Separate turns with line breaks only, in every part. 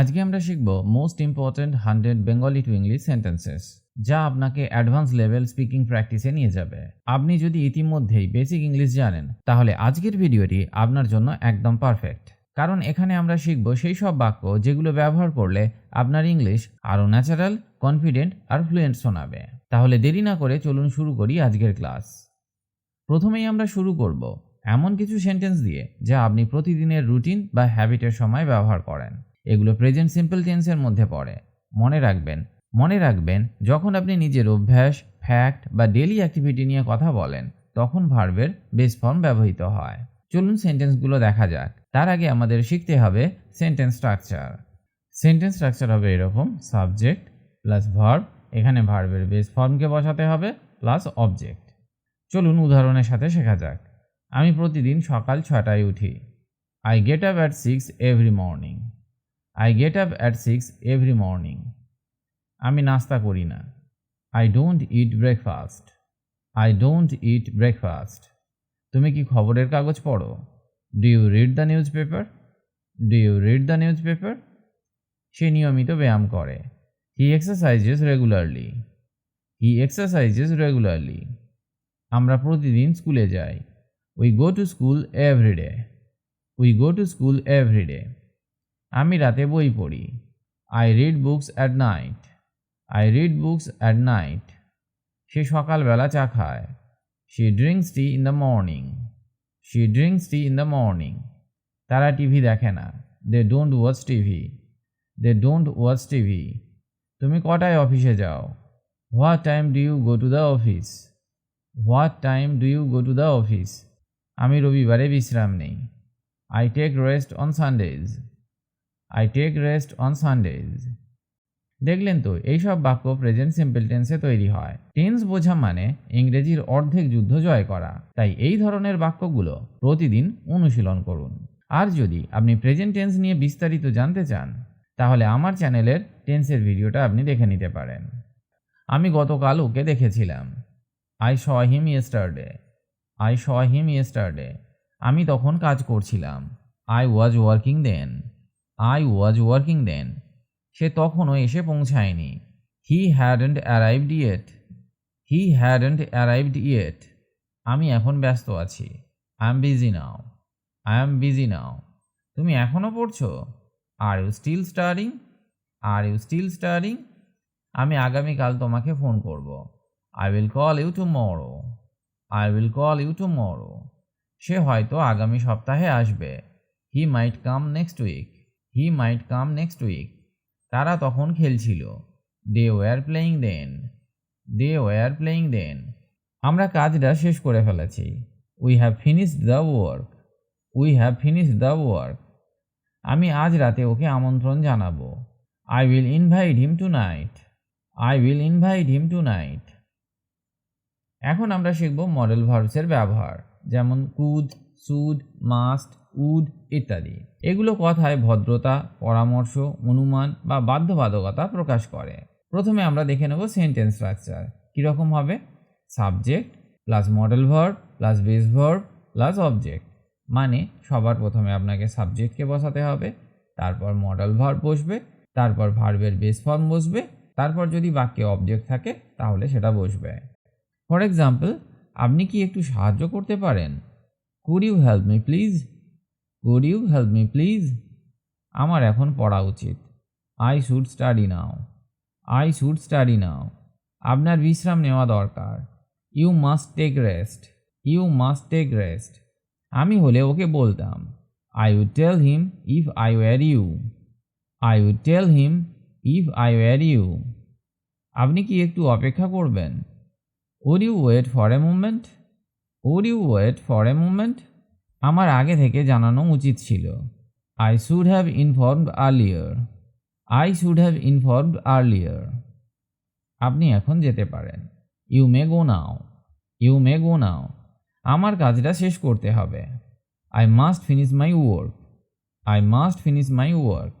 আজকে আমরা শিখব most important hundred Bengali to English sentences যা আপনাকে অ্যাডভান্স লেভেল স্পিকিং প্র্যাকটিসে নিয়ে যাবে। আপনি যদি ইতিমধ্যেই বেসিক ইংলিশ জানেন, তাহলে আজকের ভিডিওটি আপনার জন্য একদম পারফেক্ট কারণ এখানে আমরা শিখব সেই সব বাক্য যেগুলো ব্যবহার করলে আপনার ইংলিশ আরও ন্যাচারাল কনফিডেন্ট আর ফ্লুয়েন্ট শোনাবে। তাহলে দেরি না করে চলুন শুরু করি আজকের ক্লাস প্রথমেই আমরা শুরু করব এমন কিছু সেন্টেন্স দিয়ে, যা আপনি প্রতিদিনের রুটিন বা হ্যাবিটের সময় ব্যবহার করেন। এগুলো প্রেজেন্ট সিম্পল টেন্সের মধ্যে পড়ে। মনে রাখবেন মনে রাখবেন, যখন আপনি নিজের অভ্যাস ফ্যাক্ট বা ডেলি অ্যাক্টিভিটি নিয়ে কথা বলেন, তখন ভার্বের বেস ফর্ম ব্যবহৃত হয়। চলুন সেন্টেন্সগুলো দেখা যাক। তার আগে আমাদের শিখতে হবে সেন্টেন্স স্ট্রাকচার সেন্টেন্স স্ট্রাকচার হবে এরকম সাবজেক্ট প্লাস ভার্ব এখানে ভার্বের বেস ফর্মকে বসাতে হবে প্লাস অবজেক্ট চলুন উদাহরণের সাথে শেখা যাক। আমি প্রতিদিন সকাল ছটায় উঠি। I get up at six every morning I get up at six every morning আমি নাস্তা করি না। I don't eat breakfast I don't eat breakfast তুমি কি খবরের কাগজ পড়ো? Do you read the newspaper do you read the newspaper সে নিয়মিত ব্যায়াম করে। He exercises regularly he exercises regularly আমরা প্রতিদিন স্কুলে যাই। We go to school everyday we go to school everyday আমি রাতে বই পড়ি। I read books at night I read books at night সে সকালবেলা চা খায়। She drinks tea in the morning she drinks tea in the morning তারা TV দেখে না। They don't watch TV. They don't watch TV. তুমি কটায় অফিসে যাও? What time do you go to the office what time do you go to the office আমি রবিবারে বিশ্রাম নেই। I take rest on Sundays I take rest on Sundays দেখলেন তো, এইসব বাক্য প্রেজেন্ট সিম্পল টেন্সে তৈরি হয়। টেন্স বোঝা মানে ইংরেজির অর্ধেক যুদ্ধ জয় করা। তাই এই ধরনের বাক্যগুলো প্রতিদিন অনুশীলন করুন। আর যদি আপনি প্রেজেন্ট টেন্স নিয়ে বিস্তারিত জানতে চান, তাহলে আমার চ্যানেলের টেন্সের ভিডিওটা আপনি দেখে নিতে পারেন। আমি গতকাল ওকে দেখেছিলাম। I saw him yesterday I saw him yesterday আমি তখন কাজ করছিলাম। I was working then I was working then সে তখনও এসে পৌঁছায়নি। He hadn't arrived yet he hadn't arrived yet আমি এখন ব্যস্ত আছি। I am busy now I am busy now তুমি এখনও পড়ছো? Are you still staring are you still staring আমি আগামীকাল তোমাকে ফোন করব। I will call you to tomorrow I will call you to tomorrow সে হয়তো আগামী সপ্তাহে আসবে। He might come next week he might come next week তারা তখন খেলছিল। They were playing then they were playing then আমরা কাজটা শেষ করে ফেলেছি। We have finished the work we have finished the work আমি আজ রাতে ওকে আমন্ত্রণ জানাব। I will invite him tonight I will invite him tonight এখন আমরা শিখব মডেল ভার্বসের ব্যবহার। যেমন কুদ সুদ মাস্ট উড ইত্যাদি। এগুলো কথায় ভদ্রতা, পরামর্শ, অনুমান বা বাধ্যবাধকতা প্রকাশ করে। প্রথমে আমরা দেখে নেব সেন্টেন্স স্ট্রাকচার কীরকম হবে? Subject plus modal verb plus base verb plus object মানে সবার প্রথমে আপনাকে সাবজেক্টকে বসাতে হবে, তারপর মডেল ভার্ব বসবে, তারপর ভার্বের বেস ফর্ম বসবে, তারপর যদি বাক্যে অবজেক্ট থাকে, তাহলে সেটা বসবে। ফর এক্সাম্পল আপনি কি একটু সাহায্য করতে পারেন? Could you help me please could you help me please আমার এখন পড়া উচিত। I should study now I should study now আপনার বিশ্রাম নেওয়া দরকার। You must take rest you must take rest আমি হলে ওকে বলতাম। I would tell him if I were you I would tell him if I were you আপনি কি একটু অপেক্ষা করবেন? Would you wait for a moment would you wait for a moment আমার আগে থেকে জানানো উচিত ছিল। I should have informed earlier I should have informed earlier আপনি এখন যেতে পারেন। You may go now you may গো নাও আমার কাজটা শেষ করতে হবে। I must finish my work I must finish my work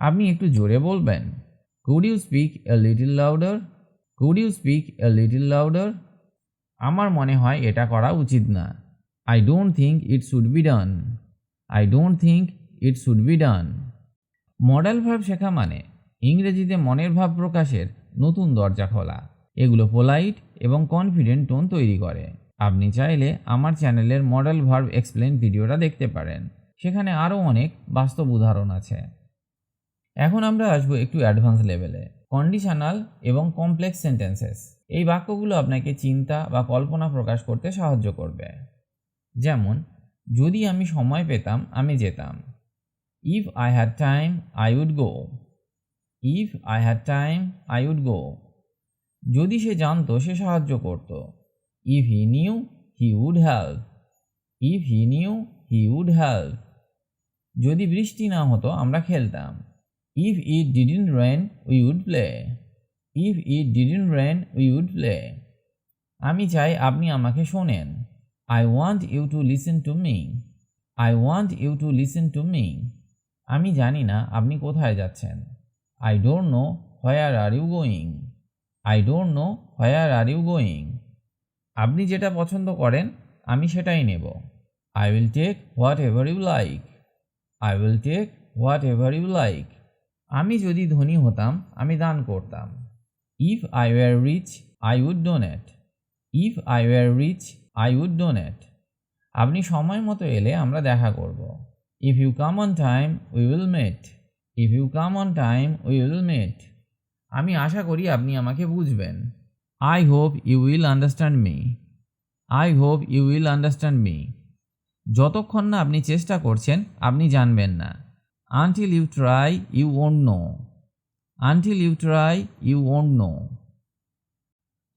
আপনি একটু জোরে বলবেন। Could you speak a little louder could you speak a little louder আমার মনে হয় এটা করা উচিত না। I don't think it should be done I don't think it should be done modal verb শেখা মানে ইংরেজিতে মনের ভাব প্রকাশের নতুন দরজা খোলা। এগুলো পোলাইট এবং কনফিডেন্ট টোন তৈরি করে। আপনি চাইলে আমার চ্যানেলের মডেল ভার্ব এক্সপ্লেন ভিডিওটা দেখতে পারেন। সেখানে আরও অনেক বাস্তব উদাহরণ আছে। এখন আমরা আসব একটু অ্যাডভান্স লেভেলে কন্ডিশনাল এবং কমপ্লেক্স সেন্টেন্সেস এই বাক্যগুলো আপনাকে চিন্তা বা কল্পনা প্রকাশ করতে সাহায্য করবে। যেমন, যদি আমি সময় পেতাম, আমি যেতাম। If I had time I would go if I had time I would go যদি সে জানতো, সে সাহায্য করত। If he knew he would help if he knew he would help যদি বৃষ্টি না হতো, আমরা খেলতাম। If it didn't rain we would play if it didn't rain we would play আমি চাই আপনি আমাকে শোনেন। I want you to listen to me I want you to listen to me আমি জানি না আপনি কোথায় যাচ্ছেন। I don't know where are you going I don't know where are you going আপনি যেটা পছন্দ করেন, আমি সেটাই নেব। I will take whatever you like I will take whatever you like আমি যদি ধনী হতাম, আমি দান করতাম। If I were rich I would donate if I were rich I would donate. আপনি সময় মতো এলে আমরা দেখা করব। If you come on time, we will met. If you come on time, we will met. আমি আশা করি আপনি আমাকে বুঝবেন। I hope you will understand me. I hope you will understand me. যতক্ষণ না আপনি চেষ্টা করছেন, আপনি জানবেন না। Until you try, you won't know. Until you try, you won't know.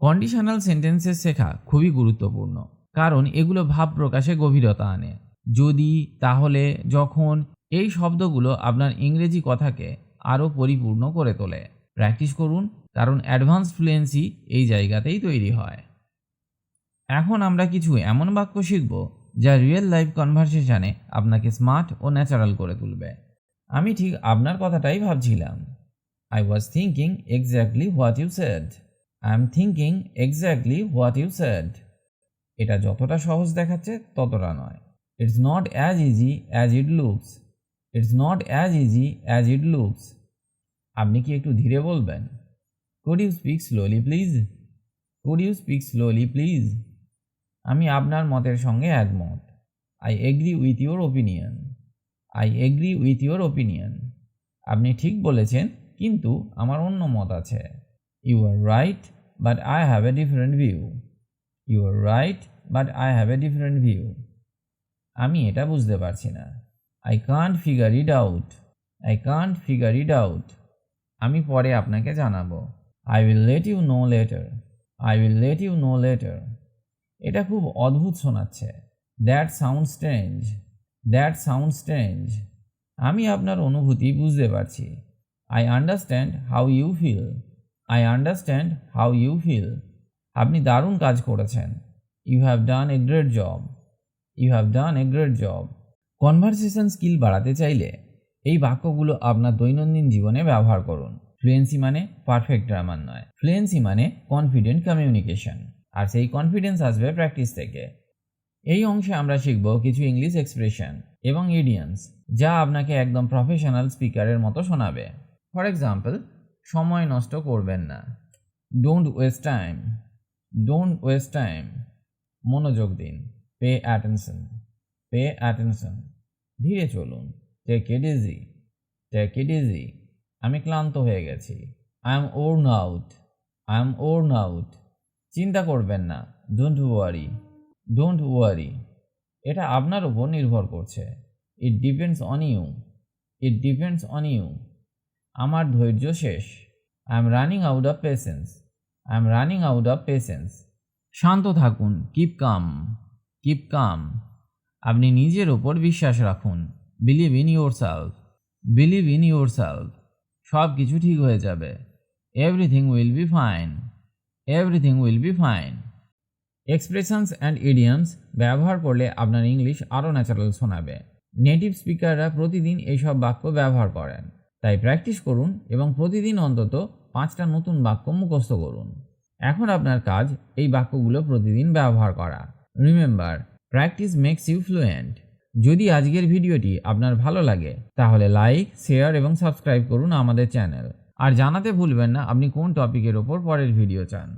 Conditional sentences শেখা খুবই গুরুত্বপূর্ণ, কারণ এগুলো ভাব প্রকাশে গভীরতা আনে। যদি, তাহলে যখন এই শব্দগুলো আপনার ইংরেজি কথাকে আরও পরিপূর্ণ করে তোলে। প্র্যাকটিস করুন, কারণ অ্যাডভান্স ফ্লুয়েন্সি এই জায়গাতেই তৈরি হয়। এখন আমরা কিছু এমন বাক্য শিখব, যা রিয়েল লাইফ কনভারসেশনে আপনাকে স্মার্ট ও ন্যাচারাল করে তুলবে। আমি ঠিক আপনার কথাটাই ভাবছিলাম। I was thinking exactly what you said I am thinking exactly what you said এটা যতটা সহজ দেখাচ্ছে ততটা নয়। It's not as easy as it looks it's not as easy as it looks আপনি কি একটু ধীরে বলবেন? Could you speak slowly please could you speak slowly please আমি আপনার মতের সঙ্গে একমত। I agree with your opinion I agree with your opinion আপনি ঠিক বলেছেন, কিন্তু আমার অন্য মত আছে। You are right but I have a different view you are right but I have a different view আমি এটা বুঝতে পারছি না। I can't figure it out I can't figure it out আমি পরে আপনাকে জানাব। I will let you know later I will let you know later এটা খুব অদ্ভুত শোনাচ্ছে। That sound strange that sound strange আমি আপনার অনুভূতি বুঝতে পারছি। I understand how you feel I understand how you feel আপনি দারুণ কাজ করেছেন। You have done a great job you have done a great job conversation skill বাড়াতে চাইলে এই বাক্যগুলো আপনার দৈনন্দিন জীবনে ব্যবহার করুন। ফ্লুয়েন্সি মানে পারফেক্ট গ্রামার নয়। ফ্লুয়েন্সি মানে কনফিডেন্ট কমিউনিকেশন আর সেই কনফিডেন্স আসবে প্র্যাকটিস থেকে। এই অংশে আমরা শিখব কিছু ইংলিশ এক্সপ্রেশন এবং ইডিয়ামস যা আপনাকে একদম প্রফেশনাল স্পিকারের মতো শোনাবে। ফর এক্সাম্পল সময় নষ্ট করবেন না। Don't waste time don't waste time মনোযোগ দিন। পে অ্যাটেনশন পে অ্যাটেনশন ধীরে চলুন। Take it easy take it easy আমি ক্লান্ত হয়ে গেছি। I am worn out I am worn out চিন্তা করবেন না। ডোন্ট ওয়ারি ডোন্ট ওয়ারি এটা আপনার উপর নির্ভর করছে। It depends on you it depends on you আমার ধৈর্য শেষ। I am running out of patience I am running out of patience শান্ত থাকুন। কিপ কাম কিপ কাম আপনি নিজের ওপর বিশ্বাস রাখুন। Believe in yourself believe in yourself সব কিছু ঠিক হয়ে যাবে। Everything will be fine everything will be fine expressions and idioms ব্যবহার করলে আপনার ইংলিশ আরও ন্যাচারাল শোনাবে। নেটিভ স্পিকাররা প্রতিদিন এইসব বাক্য ব্যবহার করেন। তাই প্র্যাকটিস করুন এবং প্রতিদিন অন্তত পাঁচটা নতুন বাক্য মুখস্থ করুন। এখন আপনার কাজ এই বাক্যগুলো প্রতিদিন ব্যবহার করা। Remember practice makes you fluent যদি আজকের ভিডিওটি আপনার ভালো লাগে, তাহলে লাইক শেয়ার এবং সাবস্ক্রাইব করুন আমাদের চ্যানেল আর জানাতে ভুলবেন না আপনি কোন টপিকের ওপর পরের ভিডিও চান।